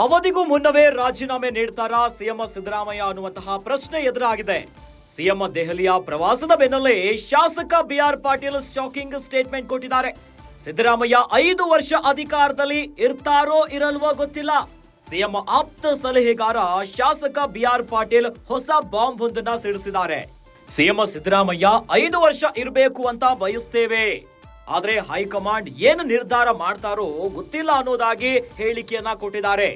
ಅವಧಿಗೂ ಮುನ್ನವೇ ರಾಜೀನಾಮೆ ನೀಡ್ತಾರಾ ಸಿಎಂ ಸಿದ್ದರಾಮಯ್ಯ ಅನ್ನುವಂತಹ ಪ್ರಶ್ನೆ ಎದುರಾಗಿದೆ. ಸಿಎಂ ದೆಹಲಿಯ ಪ್ರವಾಸದ ಬೆನ್ನಲ್ಲೇ ಶಾಸಕ ಬಿಆರ್ ಪಾಟೀಲ್ ಶಾಕಿಂಗ್ ಸ್ಟೇಟ್ಮೆಂಟ್ ಕೊಟ್ಟಿದ್ದಾರೆ. ಸಿದ್ದರಾಮಯ್ಯ ಐದು ವರ್ಷ ಅಧಿಕಾರದಲ್ಲಿ ಇರ್ತಾರೋ ಇರಲ್ವೋ ಗೊತ್ತಿಲ್ಲ. ಸಿಎಂ ಆಪ್ತ ಸಲಹೆಗಾರ ಶಾಸಕ ಬಿಆರ್ ಪಾಟೀಲ್ ಹೊಸ ಬಾಂಬ್ ಒಂದನ್ನ ಸಿಡಿಸಿದ್ದಾರೆ. ಸಿಎಂ ಸಿದ್ದರಾಮಯ್ಯ ಐದು ವರ್ಷ ಇರಬೇಕು ಅಂತ ಬಯಸ್ತೇವೆ. ಆದ್ರೆ ಹೈಕಮಾಂಡ್ ಏನು ನಿರ್ಧಾರ ಮಾಡ್ತಾರೋ ಗೊತ್ತಿಲ್ಲ ಅನ್ನೋದಾಗಿ ಹೇಳಿಕೆಯನ್ನ ಕೊಟ್ಟಿದ್ದಾರೆ.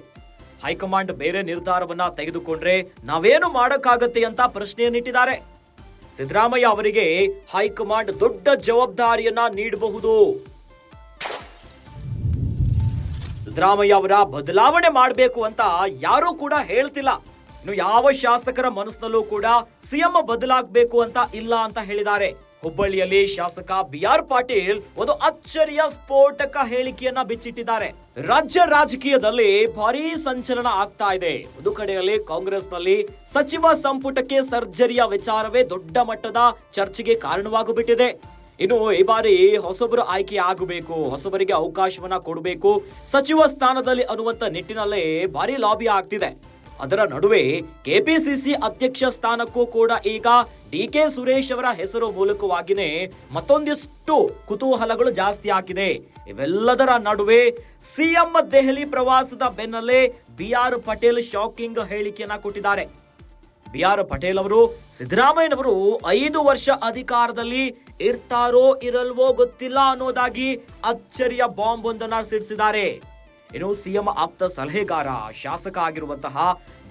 ಹೈಕಮಾಂಡ್ ಬೇರೆ ನಿರ್ಧಾರವನ್ನ ತೆಗೆದುಕೊಂಡ್ರೆ ನಾವೇನು ಮಾಡಕ್ಕಾಗತ್ತೆ ಅಂತ ಪ್ರಶ್ನೆಯನ್ನಿಟ್ಟಿದ್ದಾರೆ ಸಿದ್ದರಾಮಯ್ಯ ಅವರಿಗೆ ಹೈಕಮಾಂಡ್ ದೊಡ್ಡ ಜವಾಬ್ದಾರಿಯನ್ನ ನೀಡಬಹುದು. ಸಿದ್ದರಾಮಯ್ಯ ಅವರ ಬದಲಾವಣೆ ಮಾಡಬೇಕು ಅಂತ ಯಾರೂ ಕೂಡ ಹೇಳ್ತಿಲ್ಲ. ಇನ್ನು ಯಾವ ಶಾಸಕರ ಮನಸ್ಸಿನಲ್ಲೂ ಕೂಡ ಸಿಎಂ ಬದಲಾಗಬೇಕು ಅಂತ ಇಲ್ಲ ಅಂತ ಹೇಳಿದ್ದಾರೆ. ಹುಬ್ಬಳ್ಳಿಯಲ್ಲಿ ಶಾಸಕ ಬಿಆರ್ ಪಾಟೀಲ್ ಒಂದು ಅಚ್ಚರಿಯ ಸ್ಫೋಟಕ ಹೇಳಿಕೆಯನ್ನ ಬಿಚ್ಚಿಟ್ಟಿದ್ದಾರೆ. ರಾಜ್ಯ ರಾಜಕೀಯದಲ್ಲಿ ಭಾರೀ ಸಂಚಲನ ಆಗ್ತಾ ಇದೆ. ಒಂದು ಕಡೆಯಲ್ಲಿ ಕಾಂಗ್ರೆಸ್ನಲ್ಲಿ ಸಚಿವ ಸಂಪುಟಕ್ಕೆ ಸರ್ಜರಿಯ ವಿಚಾರವೇ ದೊಡ್ಡ ಮಟ್ಟದ ಚರ್ಚೆಗೆ ಕಾರಣವಾಗುಬಿಟ್ಟಿದೆ. ಇನ್ನು ಈ ಬಾರಿ ಹೊಸಬರು ಆಯ್ಕೆ ಆಗಬೇಕು, ಹೊಸಬರಿಗೆ ಅವಕಾಶವನ್ನ ಕೊಡಬೇಕು, ಸಚಿವ ಸ್ಥಾನದಲ್ಲಿ ಅನ್ನುವಂತ ನಿಟ್ಟಿನಲ್ಲೇ ಭಾರಿ ಲಾಬಿ ಆಗ್ತಿದೆ. ಅದರ ನಡುವೆ ಕೆಪಿಸಿಸಿ ಅಧ್ಯಕ್ಷ ಸ್ಥಾನಕ್ಕೂ ಕೂಡ ಈಗ ಡಿ ಕೆ ಸುರೇಶ್ ಅವರ ಹೆಸರು ಮೂಲಕವಾಗಿನೇ ಮತ್ತೊಂದಿಷ್ಟು ಕುತೂಹಲಗಳು ಜಾಸ್ತಿ ಆಗಿದೆ. ಇವೆಲ್ಲದರ ನಡುವೆ ಸಿಎಂ ದೆಹಲಿ ಪ್ರವಾಸದ ಬೆನ್ನಲ್ಲೇ ಬಿ ಆರ್ ಪಟೇಲ್ ಶಾಕಿಂಗ್ ಹೇಳಿಕೆಯನ್ನ ಕೊಟ್ಟಿದ್ದಾರೆ. ಬಿ ಆರ್ ಪಟೇಲ್ ಅವರು ಸಿದ್ದರಾಮಯ್ಯನವರು ಐದು ವರ್ಷ ಅಧಿಕಾರದಲ್ಲಿ ಇರ್ತಾರೋ ಇರಲ್ವೋ ಗೊತ್ತಿಲ್ಲ ಅನ್ನೋದಾಗಿ ಅಚ್ಚರಿಯ ಬಾಂಬ್ ಒಂದನ್ನ ಸಿಡಿಸಿದ್ದಾರೆ. ಇನ್ನು ಸಿಎಂ ಆಪ್ತ ಸಲಹೆಗಾರ, ಶಾಸಕ ಆಗಿರುವಂತಹ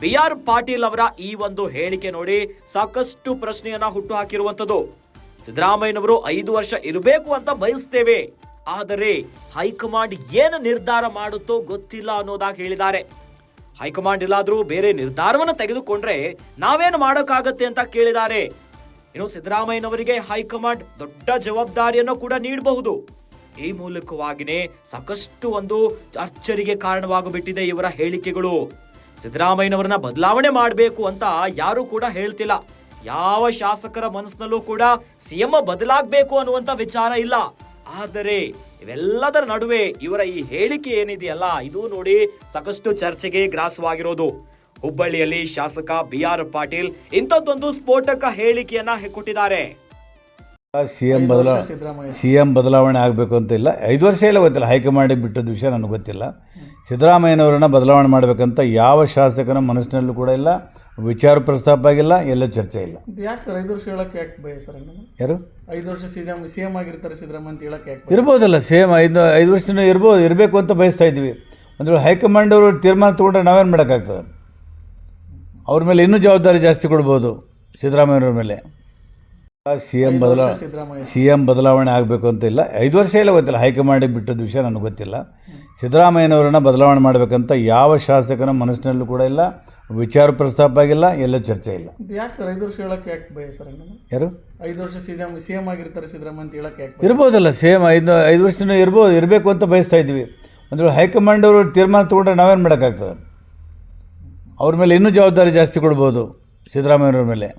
ಬಿ ಆರ್ ಪಾಟೀಲ್ ಅವರ ಈ ಒಂದು ಹೇಳಿಕೆ ನೋಡಿ ಸಾಕಷ್ಟು ಪ್ರಶ್ನೆಯನ್ನ ಹುಟ್ಟು ಹಾಕಿರುವಂತದ್ದು ಸಿದ್ದರಾಮಯ್ಯನವರು ಐದು ವರ್ಷ ಇರಬೇಕು ಅಂತ ಬಯಸ್ತೇವೆ. ಆದರೆ ಹೈಕಮಾಂಡ್ ಏನು ನಿರ್ಧಾರ ಮಾಡುತ್ತೋ ಗೊತ್ತಿಲ್ಲ ಅನ್ನೋದಾಗಿ ಹೇಳಿದ್ದಾರೆ. ಹೈಕಮಾಂಡ್ ಇಲ್ಲಾದ್ರೂ ಬೇರೆ ನಿರ್ಧಾರವನ್ನು ತೆಗೆದುಕೊಂಡ್ರೆ ನಾವೇನು ಮಾಡೋಕ್ಕಾಗತ್ತೆ ಅಂತ ಕೇಳಿದ್ದಾರೆ. ಇನ್ನು ಸಿದ್ದರಾಮಯ್ಯನವರಿಗೆ ಹೈಕಮಾಂಡ್ ದೊಡ್ಡ ಜವಾಬ್ದಾರಿಯನ್ನು ಕೂಡ ನೀಡಬಹುದು. ಈ ಮೂಲಕವಾಗಿನೇ ಸಾಕಷ್ಟು ಒಂದು ಅಚ್ಚರಿಗೆ ಕಾರಣವಾಗಬಿಟ್ಟಿದೆ ಇವರ ಹೇಳಿಕೆಗಳು. ಸಿದ್ದರಾಮಯ್ಯನವರನ್ನ ಬದಲಾವಣೆ ಮಾಡಬೇಕು ಅಂತ ಯಾರು ಕೂಡ ಹೇಳ್ತಿಲ್ಲ. ಯಾವ ಶಾಸಕರ ಮನಸ್ಸಿನಲ್ಲೂ ಕೂಡ ಸಿಎಂ ಬದಲಾಗಬೇಕು ಅನ್ನುವಂತ ವಿಚಾರ ಇಲ್ಲ. ಆದರೆ ಇವೆಲ್ಲದರ ನಡುವೆ ಇವರ ಈ ಹೇಳಿಕೆ ಏನಿದೆಯಲ್ಲ, ಇದು ನೋಡಿ ಸಾಕಷ್ಟು ಚರ್ಚೆಗೆ ಗ್ರಾಸವಾಗಿರೋದು. ಹುಬ್ಬಳ್ಳಿಯಲ್ಲಿ ಶಾಸಕ ಬಿ ಆರ್ ಪಾಟೀಲ್ ಇಂಥದ್ದೊಂದು ಸ್ಫೋಟಕ ಹೇಳಿಕೆಯನ್ನ ಕೊಟ್ಟಿದ್ದಾರೆ. ಸಿ ಎಂ ಬದಲಾ ಸಿ ಎಂ ಬದಲಾವಣೆ ಆಗಬೇಕು ಅಂತ ಇಲ್ಲ. ಐದು ವರ್ಷ ಇಲ್ಲ ಗೊತ್ತಿಲ್ಲ. ಹೈಕಮಾಂಡಿಗೆ ಬಿಟ್ಟದ ವಿಷಯ ನನಗೆ ಗೊತ್ತಿಲ್ಲ. ಸಿದ್ದರಾಮಯ್ಯನವರನ್ನ ಬದಲಾವಣೆ ಮಾಡಬೇಕಂತ ಯಾವ ಶಾಸಕನ ಮನಸ್ಸಿನಲ್ಲೂ ಕೂಡ ಇಲ್ಲ. ವಿಚಾರ ಪ್ರಸ್ತಾಪ ಆಗಿಲ್ಲ. ಎಲ್ಲೂ ಚರ್ಚೆ ಇಲ್ಲ. ಯಾಕೆ ಸರ್ ಐದು ವರ್ಷ ಹೇಳಕ್ಕೆ ಯಾಕೆ ಭಯ ಸರ್ ಯಾರು? ಐದು ವರ್ಷ ಸಿ ಎಂ ಸಿ ಎಂ ಆಗಿರ್ತಾರೆ ಸಿದ್ದರಾಮಯ್ಯ ಅಂತ ಹೇಳಕ್ಕೆ ಯಾಕೆ ಇರ್ಬೋದಲ್ಲ. ಐದು ಐದು ವರ್ಷನೂ ಇರ್ಬೋದು ಇರಬೇಕು ಅಂತ ಬಯಸ್ತಾ ಇದ್ವಿ ಒಂದು ವೇಳೆ ಹೈಕಮಾಂಡ್ ಅವರು ತೀರ್ಮಾನ ತೊಗೊಂಡ್ರೆ ನಾವೇನು ಮಾಡೋಕ್ಕಾಗ್ತದೆ? ಅವ್ರ ಮೇಲೆ ಇನ್ನೂ ಜವಾಬ್ದಾರಿ ಜಾಸ್ತಿ ಕೊಡ್ಬೋದು ಸಿದ್ದರಾಮಯ್ಯವ್ರ ಮೇಲೆ. ಸಿ ಎಂ ಬದಲಾ ಸಿದ್ದರಾಮಯ್ಯ. ಸಿ ಎಂ ಬದಲಾವಣೆ ಆಗಬೇಕು ಅಂತ ಇಲ್ಲ. ಐದು ವರ್ಷ ಇಲ್ಲ ಗೊತ್ತಿಲ್ಲ. ಹೈಕಮಾಂಡ್ ಬಿಟ್ಟದ ವಿಷಯ ನನಗೆ ಗೊತ್ತಿಲ್ಲ. ಸಿದ್ದರಾಮಯ್ಯನವರನ್ನ ಬದಲಾವಣೆ ಮಾಡಬೇಕಂತ ಯಾವ ಶಾಸಕನ ಮನಸ್ಸಿನಲ್ಲೂ ಕೂಡ ಇಲ್ಲ. ವಿಚಾರ ಪ್ರಸ್ತಾಪ ಆಗಿಲ್ಲ. ಎಲ್ಲೂ ಚರ್ಚೆ ಇಲ್ಲ. ಯಾಕೆ ಸರ್ ಐದು ವರ್ಷ ಹೇಳಕ್ಕೆ ಯಾಕೆ ಭಯ ಸರ್ ಯಾರು? ಐದು ವರ್ಷ ಸಿ ಎಂ ಸಿ ಎಂ ಆಗಿರ್ತಾರೆ ಸಿದ್ದರಾಮಯ್ಯ ಅಂತ ಹೇಳಕ್ಕೆ ಯಾಕೆ? ಇರ್ಬೋದಲ್ಲ. ಸೇಮ್ ಐದು ಐದು ವರ್ಷನೂ ಇರ್ಬೋದು ಇರಬೇಕು ಅಂತ ಬಯಸ್ತಾ ಇದ್ವಿ ಒಂದು ವೇಳೆ ಹೈಕಮಾಂಡ್ ಅವರು ತೀರ್ಮಾನ ತೊಗೊಂಡ್ರೆ ನಾವೇನು ಮಾಡೋಕ್ಕಾಗ್ತದೆ? ಅವ್ರ ಮೇಲೆ ಇನ್ನೂ ಜವಾಬ್ದಾರಿ ಜಾಸ್ತಿ ಕೊಡ್ಬೋದು ಸಿದ್ದರಾಮಯ್ಯನವ್ರ ಮೇಲೆ.